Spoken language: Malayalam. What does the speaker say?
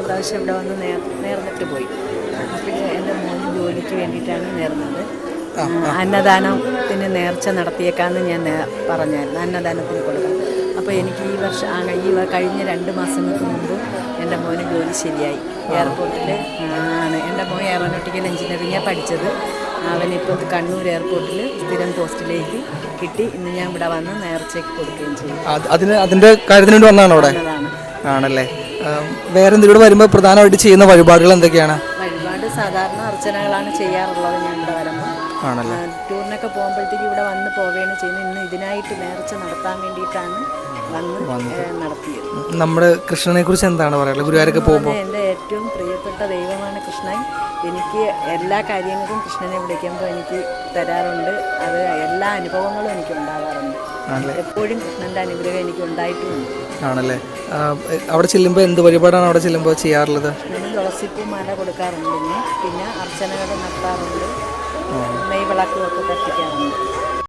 കഴിഞ്ഞ പ്രാവശ്യം ഇവിടെ വന്ന് നേർ നേർന്നിട്ട് പോയി. പിന്നെ എന്റെ മോന് ജോലിക്ക് വേണ്ടിയിട്ടാണ് നേർന്നത്. അന്നദാനത്തിന് നേർച്ച നടത്തിയേക്കാന്ന് ഞാൻ പറഞ്ഞായിരുന്നു. അന്നദാനത്തിന് കൊടുക്കാം അപ്പോൾ എനിക്ക് ഈ വർഷം ഈ കഴിഞ്ഞ രണ്ട് മാസങ്ങൾക്ക് മുമ്പ് എന്റെ മോന് ജോലി ശരിയായി. എയർപോർട്ടിൽ ആണ്. എന്റെ മോൻ എയറോനോട്ടിക്കൽ എഞ്ചിനീയറിംഗാണ് പഠിച്ചത്. അവനിപ്പോൾ കണ്ണൂർ എയർപോർട്ടിൽ സ്ഥിരം പോസ്റ്റിലേക്ക് കിട്ടി. ഇന്ന് ഞാൻ ഇവിടെ വന്ന് നേർച്ചയ്ക്ക് കൊടുക്കുകയും ചെയ്യും അത് അതിന് അതിന്റെ കാര്യത്തിന് വേണ്ടി വന്നതാണോ അവിടെ? ആണല്ലേ. വേറെ ഇവിടെ വരുമ്പോൾ പ്രധാനമായിട്ട് ചെയ്യുന്ന വഴിപാടുകൾ എന്തൊക്കെയാണ്? വഴിപാട് സാധാരണ അർച്ചനകളാണ് ചെയ്യാറുള്ളത് ഞാൻ ഇവിടെ വരുമ്പോൾ ആണല്ലേ? ടൂറിനൊക്കെ പോകുമ്പോഴത്തേക്ക് ഇവിടെ വന്ന് പോവുകയാണ് ചെയ്യുന്നത്. ഇന്ന് ഇതിനായിട്ട് നേർച്ച നടത്താൻ വേണ്ടിയിട്ടാണ് വന്ന് നടത്തിയത്. നമ്മുടെ കൃഷ്ണനെ കുറിച്ച് എന്താണ് പറയുള്ളത് ഗുരുവായൂരൊക്കെ പോകുമ്പോൾ എന്റെ ഏറ്റവും പ്രിയപ്പെട്ട ദൈവമാണ് കൃഷ്ണൻ. എനിക്ക് എല്ലാ കാര്യങ്ങൾക്കും കൃഷ്ണനെ വിളിക്കുമ്പോൾ എനിക്ക് തരാറുണ്ട്. അത് എല്ലാ അനുഭവങ്ങളും എനിക്ക് ഉണ്ടാകാറുണ്ട് എപ്പോഴും കൃഷ്ണന്റെ അനുഗ്രഹം എനിക്ക് ഉണ്ടായിട്ടുണ്ട് ആണല്ലേ? അവിടെ ചെല്ലുമ്പോൾ എന്ത് വഴിപാടാണ് അവിടെ ചെല്ലുമ്പോൾ ചെയ്യാറുള്ളത്? കൃഷ്ണന് തുളസിപ്പൂ മാല കൊടുക്കാറുണ്ട് പിന്നെ അർച്ചനകൾ നടത്താറുണ്ട് നെയ്വിളക്കുമൊക്കെ കത്തിക്കാറുണ്ട്.